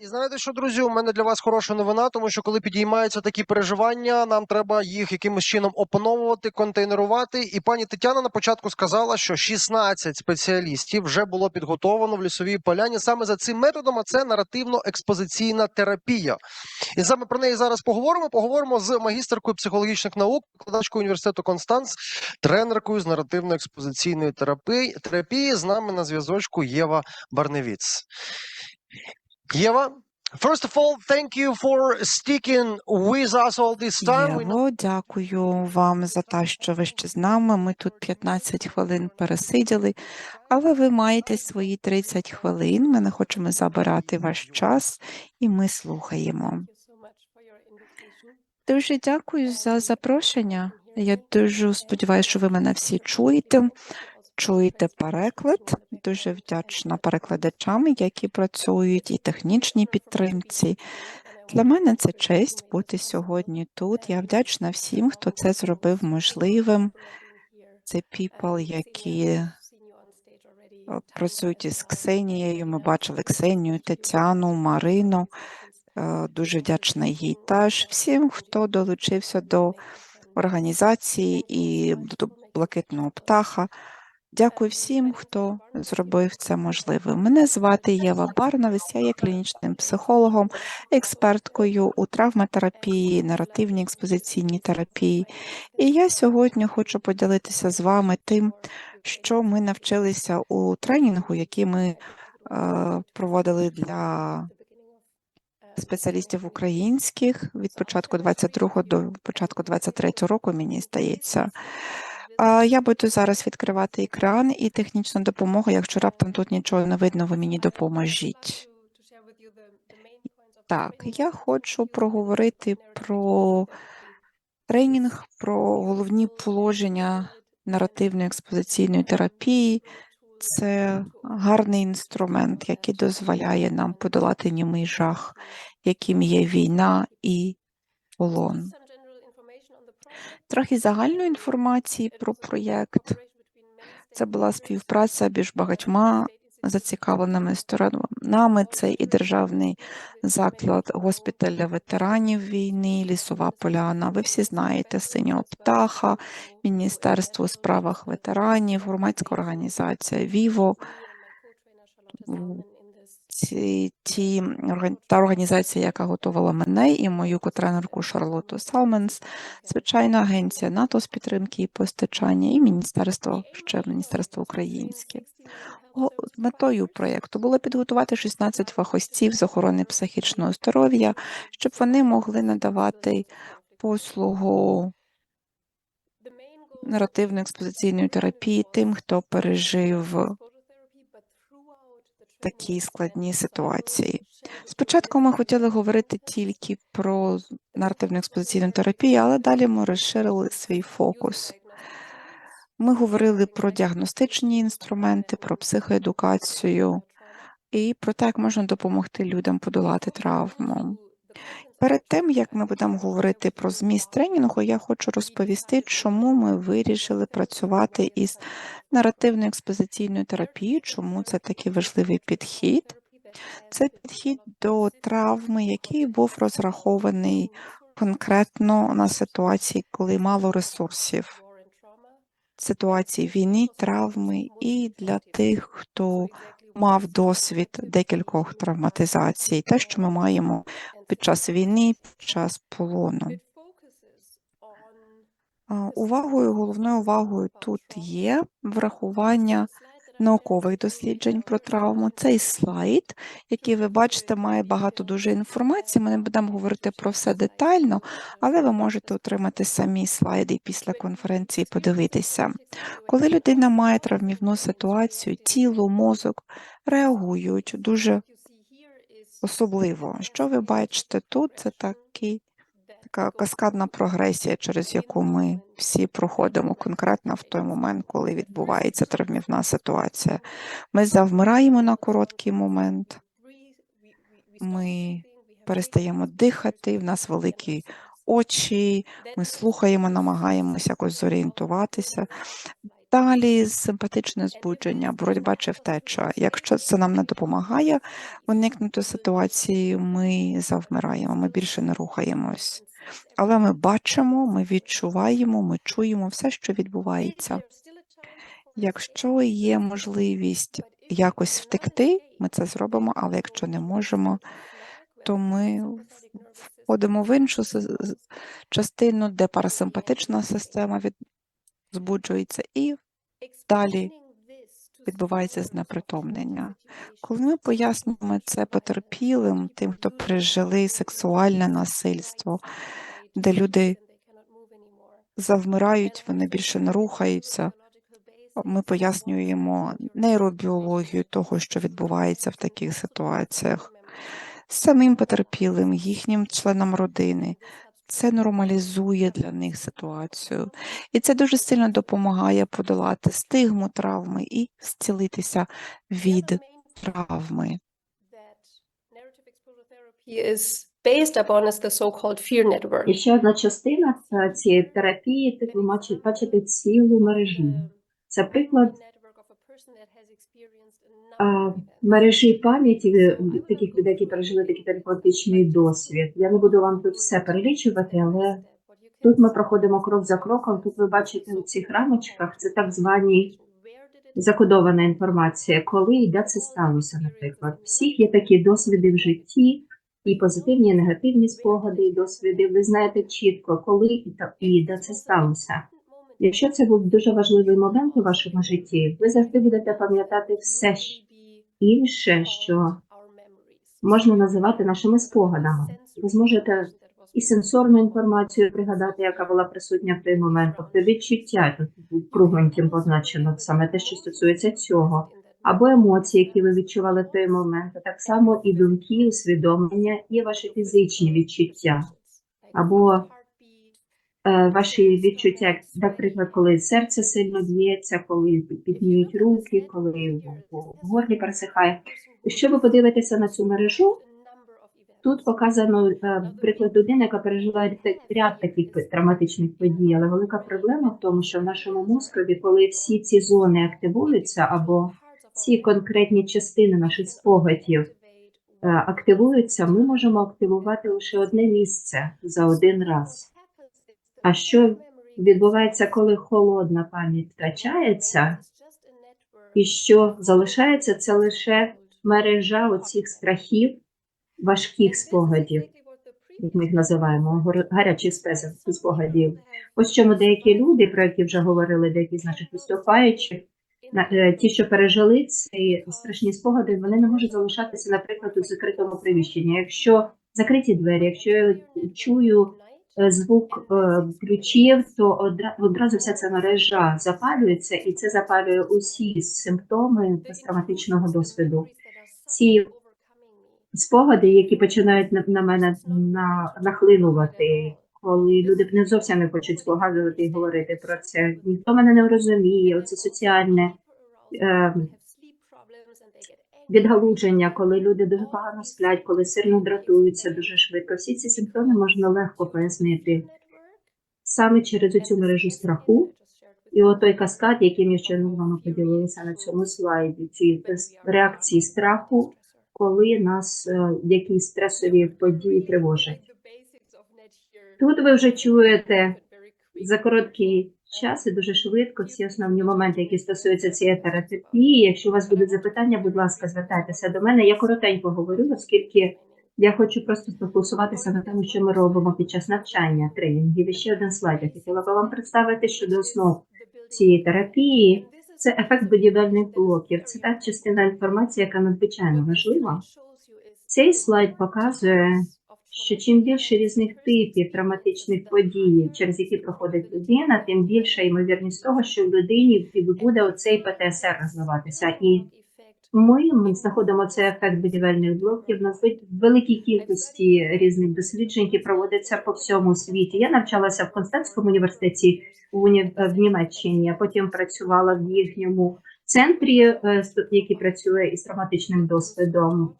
І знаєте що, друзі, у мене для вас хороша новина, тому що коли підіймаються такі переживання, нам треба їх якимось чином опановувати, контейнерувати. І пані Тетяна на початку сказала, що 16 спеціалістів вже було підготовлено в лісовій поляні саме за цим методом, а це наративно-експозиційна терапія. І саме про неї зараз поговоримо. Поговоримо з магістеркою психологічних наук, викладачкою університету Констанц, тренеркою з наративно-експозиційної терапії. З нами на зв'язочку Єва Барневіц. Єва, first of all, thank you for sticking with us all this time. Єво, дякую вам за те, що ви ще з нами. Ми тут 15 хвилин пересиділи, але ви маєте свої 30 хвилин. Ми не хочемо забирати ваш час, і ми слухаємо. Дуже дякую за запрошення. Я дуже сподіваюся, що ви мене всі чуєте. Чуєте переклад. Дуже вдячна перекладачам, які працюють, і технічній підтримці. Для мене це честь бути сьогодні тут. Я вдячна всім, хто це зробив можливим. Це people, які е, працюють із Ксенією. Ми бачили Ксенію, Тетяну, Марину. Е, Дуже вдячна їй теж. Всім, хто долучився до організації і до блакитного птаха. Дякую всім, хто зробив це можливим. Мене звати Єва Барнавець, я є клінічним психологом, експерткою у травматерапії, наративній експозиційній терапії. І я сьогодні хочу поділитися з вами тим, що ми навчилися у тренінгу, який ми е, проводили для спеціалістів українських від початку 22 до початку 23 року, мені здається. Я буду зараз відкривати екран і технічну допомогу. Якщо раптом тут нічого не видно, ви мені допоможіть. Так, я хочу проговорити про тренінг, про головні положення наративної експозиційної терапії. Це гарний інструмент, який дозволяє нам подолати німий жах, яким є війна і полон. Трохи загальної інформації про проєкт. Це була співпраця між багатьма зацікавленими сторонами. Це і державний заклад госпіталь для ветеранів війни, лісова поляна. Ви всі знаєте синього птаха, Міністерство у справах ветеранів, громадська організація Віво. Ці, ті, та організація, яка готувала мене і мою котренерку Шарлоту Салменс, звичайно, агенція НАТО з підтримки і постачання, і міністерство ще міністерство українське. Метою проєкту було підготувати 16 фахівців з охорони психічного здоров'я, щоб вони могли надавати послугу наративної експозиційної терапії тим, хто пережив такі складні ситуації. Спочатку ми хотіли говорити тільки про наративну експозиційну терапію, але далі ми розширили свій фокус. Ми говорили про діагностичні інструменти, про психоедукацію і про те, як можна допомогти людям подолати травму. Перед тим як ми будемо говорити про зміст тренінгу, я хочу розповісти, чому ми вирішили працювати із наративною експозиційною терапією, чому це такий важливий підхід. Це підхід до травми, який був розрахований конкретно на ситуації, коли мало ресурсів, ситуації війни, травми, і для тих, хто мав досвід декількох травматизацій, те, що ми маємо під час війни, під час полону. Увагою, головною увагою тут є врахування наукових досліджень про травму. Цей слайд, який ви бачите, має багато дуже інформації. Ми не будемо говорити про все детально, але ви можете отримати самі слайди після конференції, подивитися. Коли людина має травмівну ситуацію, тіло, мозок реагують дуже особливо. Що ви бачите тут? Це такий така каскадна прогресія, через яку ми всі проходимо конкретно в той момент, коли відбувається травмівна ситуація. Ми завмираємо на короткий момент, ми перестаємо дихати, в нас великі очі, ми слухаємо, намагаємося якось зорієнтуватися. Далі симпатичне збудження, боротьба чи втеча. Якщо це нам не допомагає уникнути ситуації, ми завмираємо, ми більше не рухаємось. Але ми бачимо, ми відчуваємо, ми чуємо все, що відбувається. Якщо є можливість якось втекти, ми це зробимо, але якщо не можемо, то ми входимо в іншу частину, де парасимпатична система від... збуджується, і далі відбувається знепритомнення. Коли ми пояснюємо це потерпілим, тим, хто пережили сексуальне насильство, де люди завмирають, вони більше не рухаються. Ми пояснюємо нейробіологію того, що відбувається в таких ситуаціях, самим потерпілим, їхнім членам родини. Це нормалізує для них ситуацію, і це дуже сильно допомагає подолати стигму травми і зцілитися від травми. І ще одна частина цієї терапії, ти ви бачите- цілу мережу. Це приклад мережі пам'яті е, таких людей, які пережили такий терапевтичний досвід. Я не буду вам тут все перелічувати, але тут ми проходимо крок за кроком. Тут ви бачите у цих рамочках це так звані закодована інформація, коли і де це сталося, наприклад. Всіх є такі досвіди в житті, і позитивні, і негативні спогади, і досвіди. Ви знаєте чітко, коли і та- і де це сталося. Якщо це був дуже важливий момент у вашому житті, ви завжди будете пам'ятати все інше, що можна називати нашими спогадами. Ви зможете і сенсорну інформацію пригадати, яка була присутня в той момент, тобто відчуття тут кругленьким позначено саме те, що стосується цього, або емоції, які ви відчували в той момент, а так само і думки, усвідомлення, і ваші фізичні відчуття, або ваші відчуття, наприклад, коли серце сильно б'ється, коли підніють руки, коли в, горлі пересихає. Якщо ви подивитеся на цю мережу, Тут показано е, приклад людини, яка переживає ряд таких травматичних подій, але велика проблема в тому, що в нашому мозкові, коли всі ці зони активуються, або ці конкретні частини наших спогадів е, активуються, ми можемо активувати лише одне місце за один раз. А що відбувається, коли холодна пам'ять втрачається, і що залишається, це лише мережа оцих страхів, важких спогадів, як ми їх називаємо, гарячих спогадів. Ось чому деякі люди, про які вже говорили, деякі з наших виступаючих, е, ті, що пережили ці страшні спогади, вони не можуть залишатися, наприклад, у закритому приміщенні. Якщо закриті двері, якщо я чую звук е, ключів, то одра- одразу вся ця мережа запалюється, і це запалює усі симптоми посттравматичного досвіду. Ці спогади, які починають на, мене на, нахлинувати, коли люди не зовсім не хочуть згадувати і говорити про це. Ніхто мене не розуміє, оце соціальне е, відгалудження, коли люди дуже погано сплять, коли сильно дратуються дуже швидко. Всі ці симптоми можна легко пояснити саме через цю мережу страху. І от той каскад, яким я щойно з вами поділилася на цьому слайді, ці реакції страху, коли нас е, якісь стресові події тривожать. Тут ви вже чуєте за короткий час і дуже швидко всі основні моменти, які стосуються цієї терапії. Якщо у вас будуть запитання, будь ласка, звертайтеся до мене. Я коротенько говорю, оскільки я хочу просто сфокусуватися на тому, що ми робимо під час навчання тренінгів. І ще один слайд. Я хотіла би вам представити щодо основ цієї терапії. Це ефект будівельних блоків. Це та частина інформації, яка надзвичайно важлива. Цей слайд показує, що чим більше різних типів травматичних подій, через які проходить людина, тим більша ймовірність того, що в людині буде оцей ПТСР розвиватися. І ми, ми знаходимо цей ефект будівельних блоків на великій кількості різних досліджень, які проводяться по всьому світі. Я навчалася в Константському університеті в, Німеччині, а потім працювала в їхньому центрі, е, який працює із травматичним досвідом.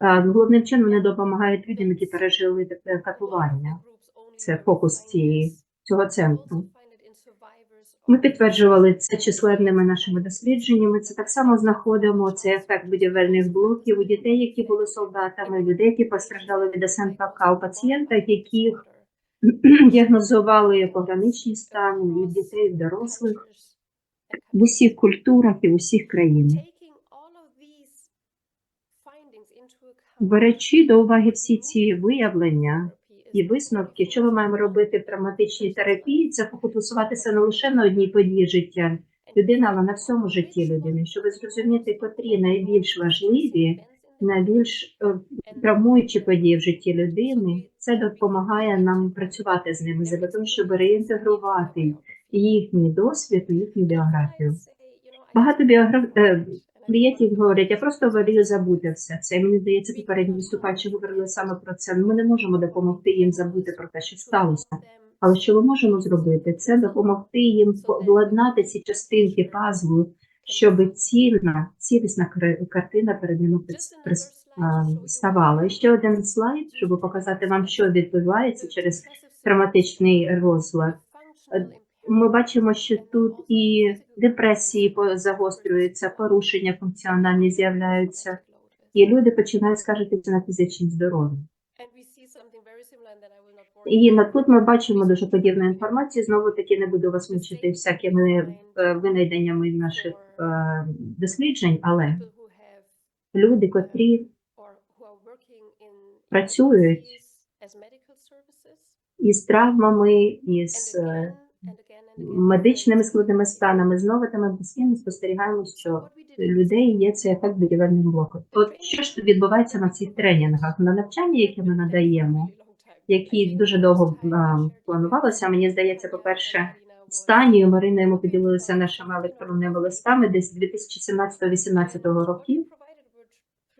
Е, Головним чином вони допомагають людям, які пережили таке катування. Це фокус цієї цього центру. Ми підтверджували це численними нашими дослідженнями. Це так само знаходимо цей ефект будівельних блоків у дітей, які були солдатами, людей, які постраждали від СНПК, у пацієнтах, яких діагнозували пограничні стани, і дітей, і дорослих, в усіх культурах і в усіх країнах. Беречи до уваги всі ці виявлення і висновки, що ми маємо робити в травматичній терапії, це фокусуватися не лише на одній події життя людини, але на всьому житті людини, щоб зрозуміти, котрі найбільш важливі, найбільш е, травмуючі події в житті людини. Це допомагає нам працювати з ними для того, щоб реінтегрувати їхній досвід у їхню біографію. Багато біограф... клієнтів говорять, я просто волію забути все це. І мені здається, попередні виступачі говорили саме про це. Ми не можемо допомогти їм забути про те, що сталося. Але що ми можемо зробити, це допомогти їм владнати ці частинки пазлу, щоб цільна, цілісна кар- картина перед ними ставала. І ще один слайд, щоб показати вам, що відбувається через травматичний розлад. Ми бачимо, що тут і депресії загострюються, порушення функціональні з'являються, і люди починають скаржитися на фізичне здоров'я. І на тут ми бачимо дуже подібну інформацію. Знову таки не буду вас мучити всякими е, винайденнями наших е, досліджень, але люди, котрі працюють із травмами, із медичними складними станами, знову та ми спостерігаємо, що людей є цей ефект будівельних блоків. От що ж відбувається на цих тренінгах? На навчанні, яке ми надаємо, які дуже довго а, планувалися. Мені здається, по-перше, Станію Мариною ми поділилися нашими електронними листами десь 2017-2018 років.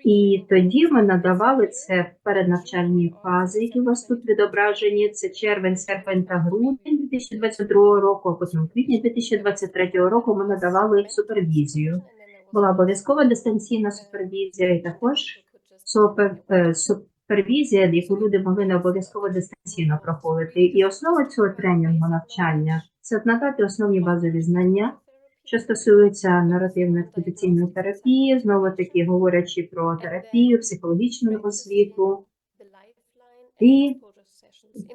І тоді ми надавали це переднавчальні фази, які у вас тут відображені. Це червень, серпень та грудень 2022 року, а потім квітні 2023 року ми надавали супервізію. Була обов'язкова дистанційна супервізія і також е, супервізія, яку люди могли не обов'язково дистанційно проходити. І основа цього тренінгу навчання це надати основні базові знання, що стосується наративно-експедиційної терапії, знову таки говорячи про терапію, психологічну освіту. І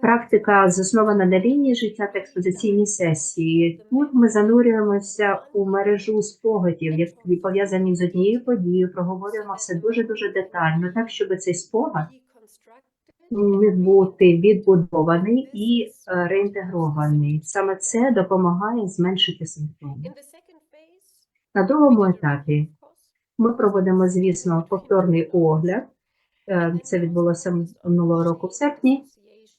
Практика заснована на лінії життя та експозиційні сесії. Тут ми занурюємося у мережу спогадів, які пов'язані з однією подією, проговорюємо все дуже дуже детально, так щоб цей спогад міг бути відбудований і е, реінтегрований. Саме це допомагає зменшити симптоми. На другому етапі Ми проводимо, звісно, повторний огляд. Е, Це відбулося минулого року в серпні,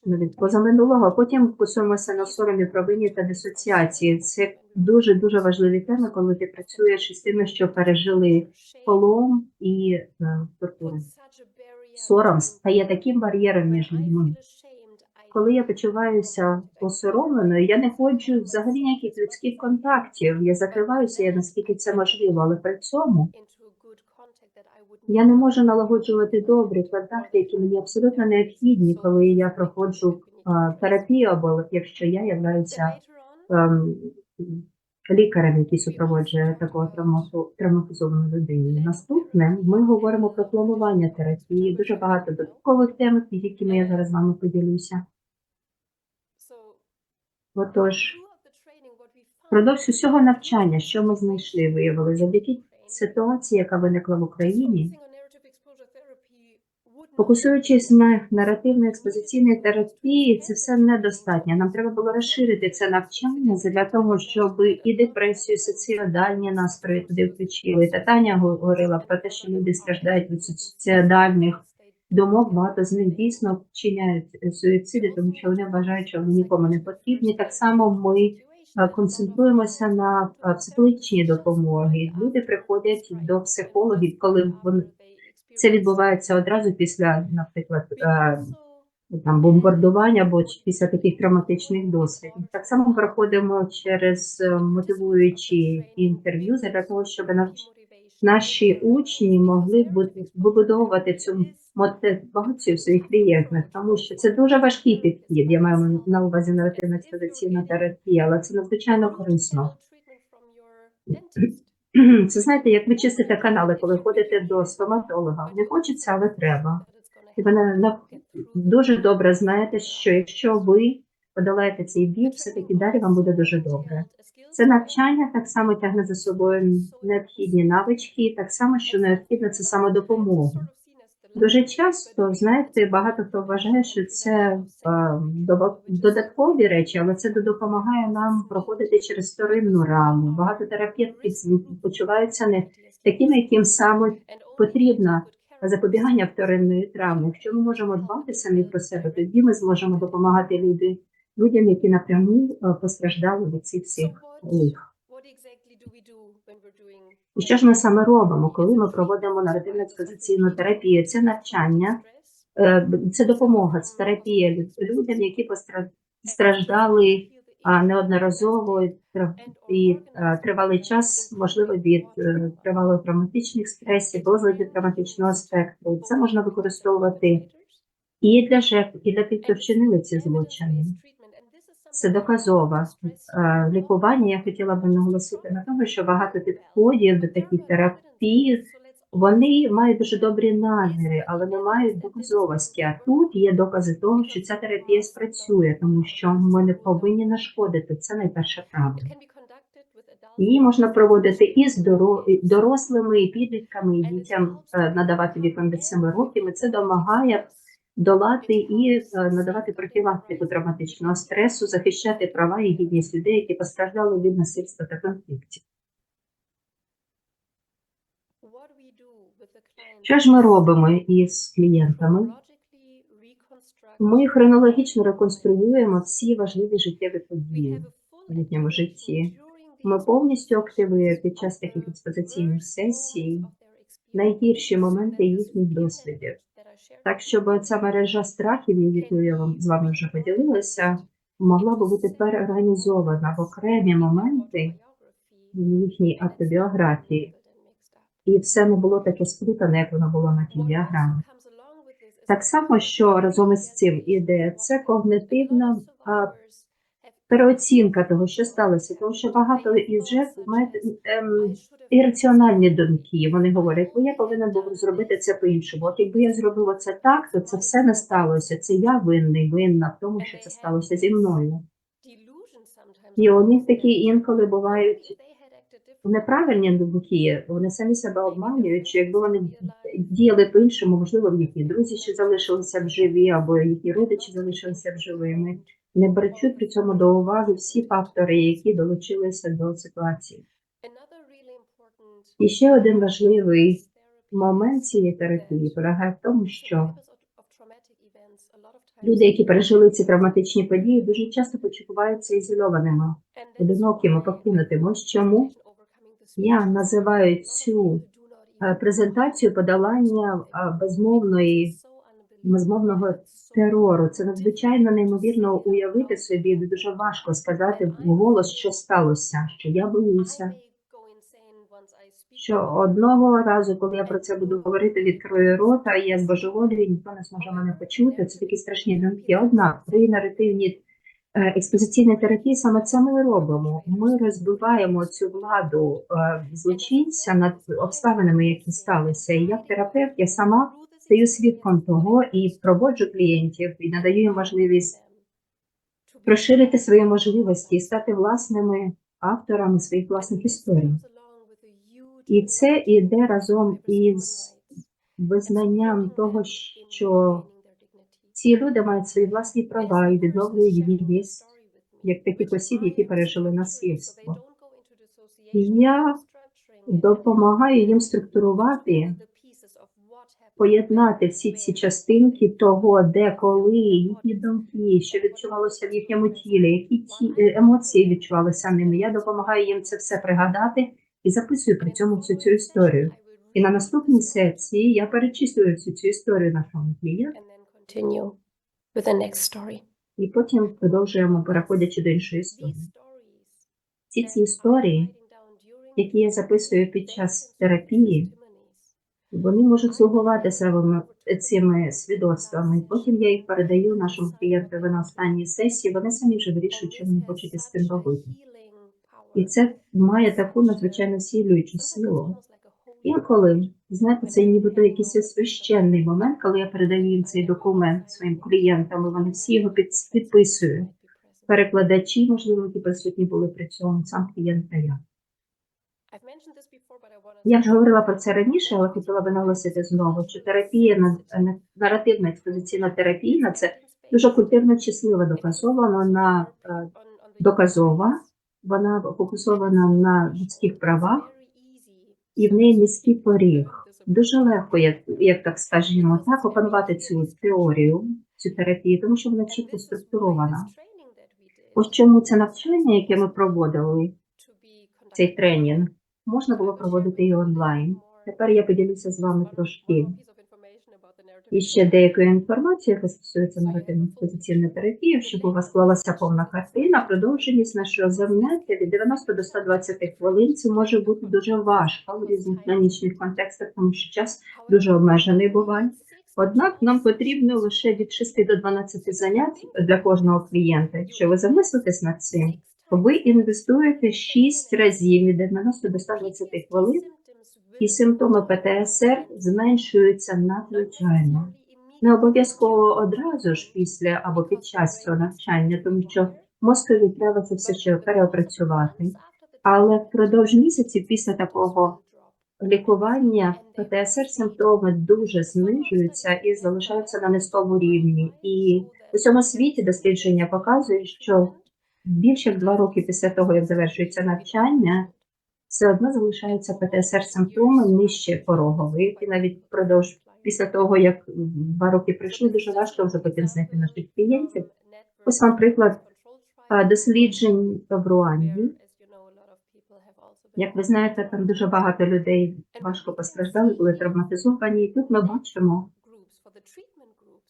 навіть позаминулого, потім фокусуємося на соромі, провині та дисоціації. Це дуже дуже важливі теми, коли ти працюєш із тими, що пережили полом і е, тортури. Сором стає таким бар'єром між людьми. Коли я почуваюся осоромленою, я не ходжу взагалі ніяких людських контактів. Я закриваюся, я наскільки це можливо, але при цьому я не можу налагоджувати добрі контакти, які мені абсолютно необхідні, коли я проходжу терапію, або якщо я являюся ем, лікарем, який супроводжує такого травматизовану людину. Наступне ми говоримо про планування терапії. Дуже багато додаткових тем, якими я зараз з вами поділюся. Отож, впродовж усього навчання, що ми знайшли, виявили завдяки ситуації, яка виникла в Україні, Фокусуючись на наративно-експозиційній терапії, це все недостатньо. Нам треба було розширити це навчання для того, щоб і депресію, і суїцидальні настрої туди включили. Та Таня говорила про те, що люди страждають від суїцидальних думок. Багато з них дійсно вчиняють е, суїциди, тому що вони вважають, що вони нікому не потрібні. Так само ми е, концентруємося на е, психологічній допомоги. Люди приходять до психологів, коли вони це відбувається одразу після, наприклад, там бомбардування або після таких травматичних досвідів. Так само проходимо через мотивуючі інтерв'ю для того, щоб навч... наші учні могли вибудовувати цю мотивацію в своїх клієнтах, тому що це дуже важкий підхід. Я маю на увазі наративна експозиційна терапія, але це надзвичайно корисно. Це знаєте, як ви чистите канали, коли ходите до стоматолога. Не хочеться, але треба. І ви дуже добре знаєте, що якщо ви подолаєте цей біль, все-таки далі вам буде дуже добре. Це навчання так само тягне за собою необхідні навички, так само, що необхідно це самодопомога. Дуже часто, знаєте, багато хто вважає, що це е, додаткові речі, але це допомагає нам проходити через вторинну раму. Багато терапевтів почуваються не такими, яким саме потрібно запобігання вторинної травми. Якщо ми можемо дбати самі про себе, тоді ми зможемо допомагати люди, людям, які напряму е, постраждали від цих всіх лих. І що ж ми саме робимо, коли ми проводимо наративно експозиційну терапію? Це навчання, е, це допомога, це терапія лю- людям, які постраждали неодноразово і а, тривалий час, можливо, від е, тривалих травматичних стресів, розладів травматичного спектру. Це можна використовувати і для жертв, і для тих, хто вчинили ці злочини. Це доказове е, лікування. Я хотіла би наголосити на тому, що багато підходів до таких терапій вони мають дуже добрі наміри, але не мають доказовості. А тут є докази того, що ця терапія спрацює, тому що ми не повинні нашкодити. Це найперше правило. Її можна проводити і з доро- дорослими, і підлітками, і дітям е, надавати віком від 7 років. І це допомагає долати і е, надавати профілактику травматичного стресу, захищати права і гідність людей, які постраждали від насильства та конфліктів. Що ж ми робимо із клієнтами? Ми хронологічно реконструюємо всі важливі життєві події в їхньому житті. Ми повністю активуємо під час таких експозиційних сесій найгірші моменти їхніх досвідів. Так, щоб ця мережа страхів, якою я вам з вами вже поділилася, могла би бути переорганізована в окремі моменти в їхній автобіографії, і все не було таке сплутане, як воно було на тій діаграмі. Так само, що разом із цим іде це когнитивна переоцінка того, що сталося, тому що багато із жертв мають ем, ірраціональні думки. Вони говорять, бо я повинен був зробити це по-іншому. От якби я зробив оце так, то це все не сталося. Це я винний, винна в тому, що це сталося зі мною. І у них такі інколи бувають неправильні думки, вони самі себе обманюють, що якби вони діяли по-іншому, можливо, в їхні друзі ще залишилися б живі, або їхні родичі залишилися б живими, не беручи при цьому до уваги всі фактори, які долучилися до ситуації. І ще один важливий момент цієї терапії полягає в тому, що люди, які пережили ці травматичні події, дуже часто почуваються ізольованими, одинокими, покинутими. Ось чому я називаю цю е, презентацію подолання безмовної безмовного терору. Це надзвичайно неймовірно уявити собі, дуже важко сказати вголос, що сталося, що я боюся. Що одного разу, коли я про це буду говорити, відкрою рота, я збожеволюю, ніхто не зможе мене почути. Це такі страшні думки. Однак при наративній е, експозиційній терапії саме це ми робимо. Ми розбиваємо цю владу е, злочинця над обставинами, які сталися. І як терапевт я сама стаю свідком того і проводжу клієнтів і надаю їм можливість розширити свої можливості і стати власними авторами своїх власних історій. І це іде разом із визнанням того, що ці люди мають свої власні права і відновлюють гідність як таких осіб, які пережили насильство. І я допомагаю їм структурувати, поєднати всі ці частинки того, де, коли, їхні думки, що відчувалося в їхньому тілі, які ті е, емоції відчувалися ними. Я допомагаю їм це все пригадати і записую при цьому всю цю історію. І на наступній сесії я перечислюю всю цю історію next story. і потім продовжуємо, переходячи до іншої історії. Всі ці історії які я записую під час терапії, вони можуть слугувати самими цими свідоцтвами. Потім я їх передаю нашому клієнту на останній сесії. Вони самі вже вирішують, що вони хочуть із цим робити. І це має таку надзвичайно сілюючу силу. Інколи, знаєте, це нібито якийсь священний момент, коли я передаю їм цей документ своїм клієнтам, і вони всі його під, підписують. Перекладачі, можливо, які присутні були при цьому, сам клієнт та я. Я вже говорила про це раніше, але хотіла би наголосити знову, що терапія на- на- наративна експозиційна терапія це дуже культурно числива доказова, вона е, доказова, вона фокусована на людських правах і в неї низький поріг. Дуже легко, як, як так скажімо, так, опанувати цю теорію, цю терапію, тому що вона чітко структурована. Ось чому це навчання, яке ми проводили, цей тренінг, можна було проводити і онлайн. Тепер я поділюся з вами трошки і ще деякою інформацією, яка стосується наративної позиційної терапії, щоб у вас склалася повна картина. Продовженість нашого заняття від 90 до 120 хвилин. Це може бути дуже важко в різних клінічних контекстах, тому що час дуже обмежений буває. Однак нам потрібно лише від 6 до 12 занять для кожного клієнта. Якщо ви замислитесь над цим, ви інвестуєте 6 разів від 90 до 120 хвилин, і симптоми ПТСР зменшуються надзвичайно. Не обов'язково одразу ж після або під час цього навчання, тому що мозкові треба це все ще переопрацювати. Але впродовж місяців після такого лікування ПТСР симптоми дуже знижуються і залишаються на низькому рівні. І у цьому світі дослідження показують, що більше як два роки після того, як завершується навчання, все одно залишаються ПТСР симптоми нижче порогових, і навіть впродовж після того, як два роки пройшли, дуже важко вже потім знайти наших клієнтів. Ось вам приклад а, досліджень в Руанді. Як ви знаєте, там дуже багато людей важко постраждали, були травматизовані. І тут ми бачимо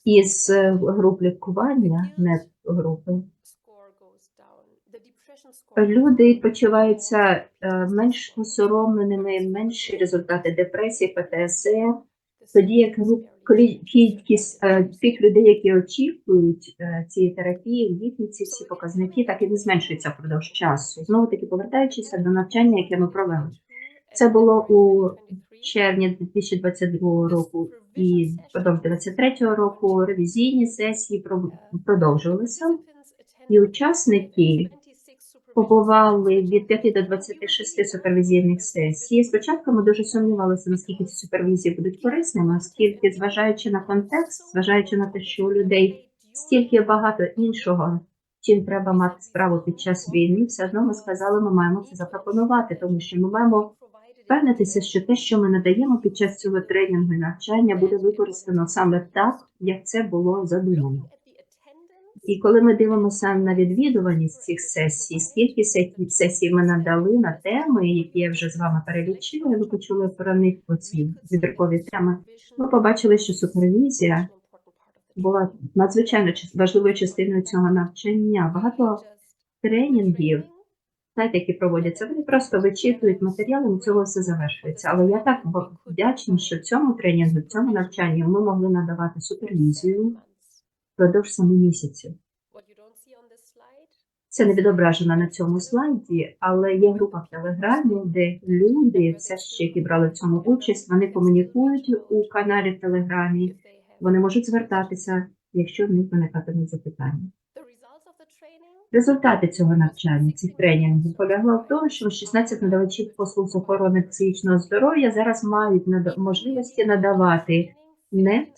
із е, груп лікування, не групи, люди почуваються е, менш осоромленими, менші результати депресії, ПТСР, тоді як кількість е, тих людей, які очікують е, цієї терапії, їхні ці всі показники так і не зменшуються впродовж часу. Знову таки повертаючися до навчання, яке ми провели. Це було у червні 2022 року і впродовж 2023 року ревізійні сесії продовжувалися, і учасники побували від 5 до 26 супервізійних сесій. Спочатку ми дуже сумнівалися, наскільки ці супервізії будуть корисними, оскільки, зважаючи на контекст, зважаючи на те, що у людей стільки багато іншого, чим треба мати справу під час війни, все одно ми сказали, ми маємо це запропонувати, тому що ми маємо впевнитися, що те, що ми надаємо під час цього тренінгу і навчання, буде використано саме так, як це було задумано. І коли ми дивимося на відвідуваність цих сесій, скільки се- сесій ми надали на теми, які я вже з вами перелічила, і ви почули про них оці вибіркові теми, ми побачили, що супервізія була надзвичайно важливою частиною цього навчання. Багато тренінгів, знаєте, які проводяться, вони просто вичитують матеріали, і цього все завершується. Але я так вдячна, що цьому тренінгу, цьому навчанні ми могли надавати супервізію впродовж семи місяців. Це не відображено на цьому слайді, але є група в Телеграмі, де люди, все ще які брали в цьому участь, вони комунікують у каналі в Телеграмі. Вони можуть звертатися, якщо в них виникатимуть запитання. Результати цього навчання, цих тренінгів полягли в тому, що 16 надавачів послуг з охорони психічного здоров'я зараз мають можливості надавати нет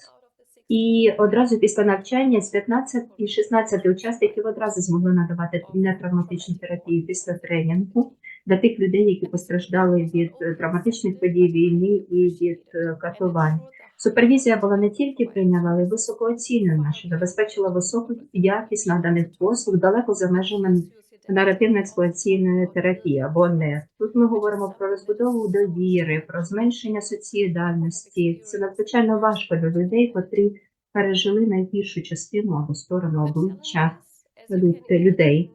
і одразу після навчання з 15 і 16 учасників одразу змогли надавати нетравматичну терапію після тренінгу для тих людей, які постраждали від е, травматичних подій війни і від е, катувань. Супервізія була не тільки прийняла, але й високо оцінена, що забезпечила високу якість наданих послуг далеко за межами наративно-експлуатаційної терапії або НЕТ. Тут ми говоримо про розбудову довіри, про зменшення соціальності. Це надзвичайно важко для людей, котрі пережили найгіршу частину або сторону обличчя людей.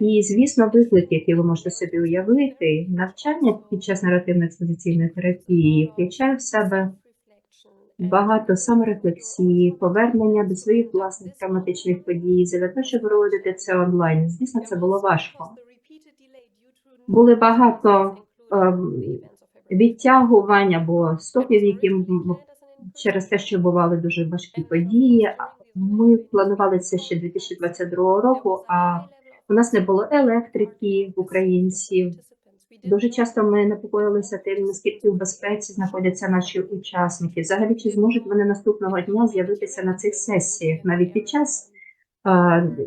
І, звісно, виклики, які ви можете собі уявити, навчання під час наративно-експозиційної терапії включає в себе багато саморефлексії, повернення до своїх власних травматичних подій, за те, щоб проводити це онлайн. Звісно, це було важко. Були багато ем, відтягувань або стопів, які через те, що бували дуже важкі події. Ми планували це ще 2022 року, а у нас не було електрики в українців. Дуже часто ми непокоїлися тим, наскільки в безпеці знаходяться наші учасники. Взагалі, чи зможуть вони наступного дня з'явитися на цих сесіях? Навіть під час е,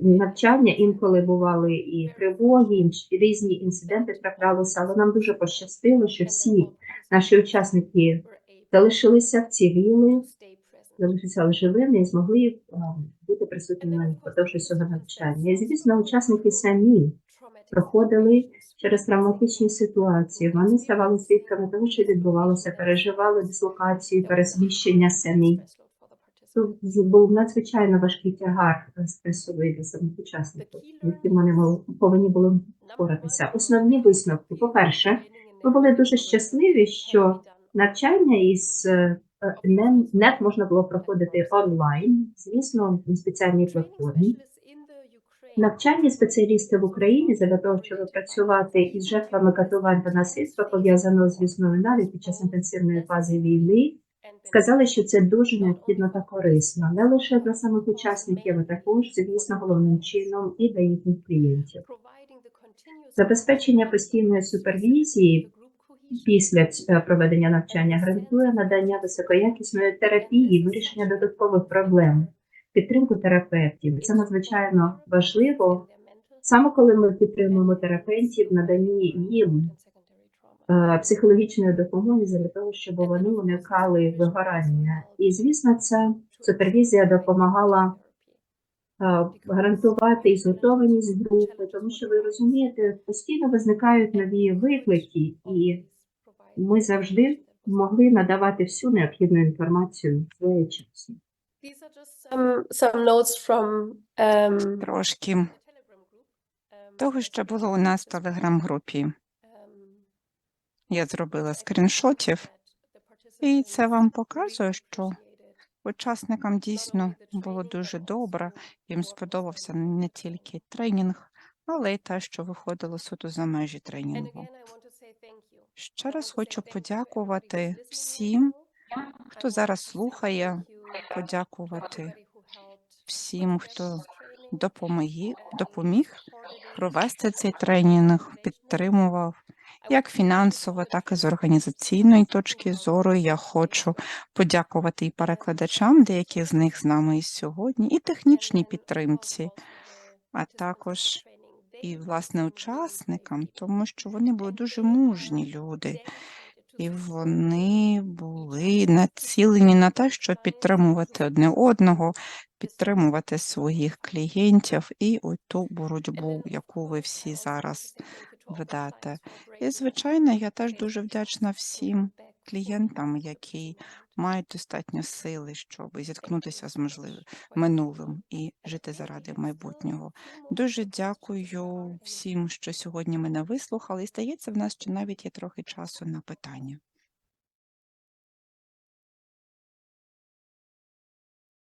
навчання інколи бували і тривоги, інші різні інциденти траплялися, але нам дуже пощастило, що всі наші учасники залишилися вціліли, залишилися живими і змогли е, бути присутніми впродовж усього навчання. І, звісно, учасники самі проходили через травматичні ситуації. Вони ставали свідками того, що відбувалося, переживали дислокацію, пересвідчення самі. Тут був надзвичайно важкий тягар е, стресовий для самих учасників, яким вони повинні були впоратися. Основні висновки. По-перше, ми були дуже щасливі, що навчання із е, е, не- НЕТ можна було проходити онлайн, звісно, на спеціальній платформі. Навчання спеціалістів в Україні щоб працювати із жертвами катувань та насильства, пов'язаного з вісною навіть під час інтенсивної фази війни, сказали, що це дуже необхідно та корисно, не лише для самих учасників, а також, звісно, головним чином і для їхніх клієнтів. Забезпечення постійної супервізії після е, проведення навчання гарантує надання високоякісної терапії, вирішення додаткових проблем, підтримку терапевтів. Це надзвичайно важливо саме коли ми підтримуємо терапевтів, в наданні їм е, психологічної допомоги для того, щоб вони уникали вигорання. І звісно, ця супервізія допомагала е, гарантувати і зготованість групи, тому що ви розумієте, постійно визникають нові виклики, і ми завжди могли надавати всю необхідну інформацію своєчасно. These are just some, some notes from um, Трошки. Um, того, що було у нас в телеграм-групі. um, Я зробила скріншотів, і це вам показує, що учасникам дійсно було дуже добре. Їм сподобався не тільки тренінг, але й те, що виходило суто за межі тренінгу. Ще раз хочу подякувати всім, хто зараз слухає, подякувати всім, хто допомоги, допоміг провести цей тренінг, підтримував як фінансово, так і з організаційної точки зору. Я хочу подякувати і перекладачам, деякі з них з нами і сьогодні, і технічній підтримці, а також і власне учасникам, тому що вони були дуже мужні люди, і вони були націлені на те, щоб підтримувати одне одного, підтримувати своїх клієнтів і ту боротьбу, яку ви всі зараз ведете. І, звичайно, я теж дуже вдячна всім клієнтам, які мають достатньо сили, щоб зіткнутися з можливим минулим і жити заради майбутнього. Дуже дякую всім, що сьогодні мене вислухали. І здається, в нас ще навіть є трохи часу на питання.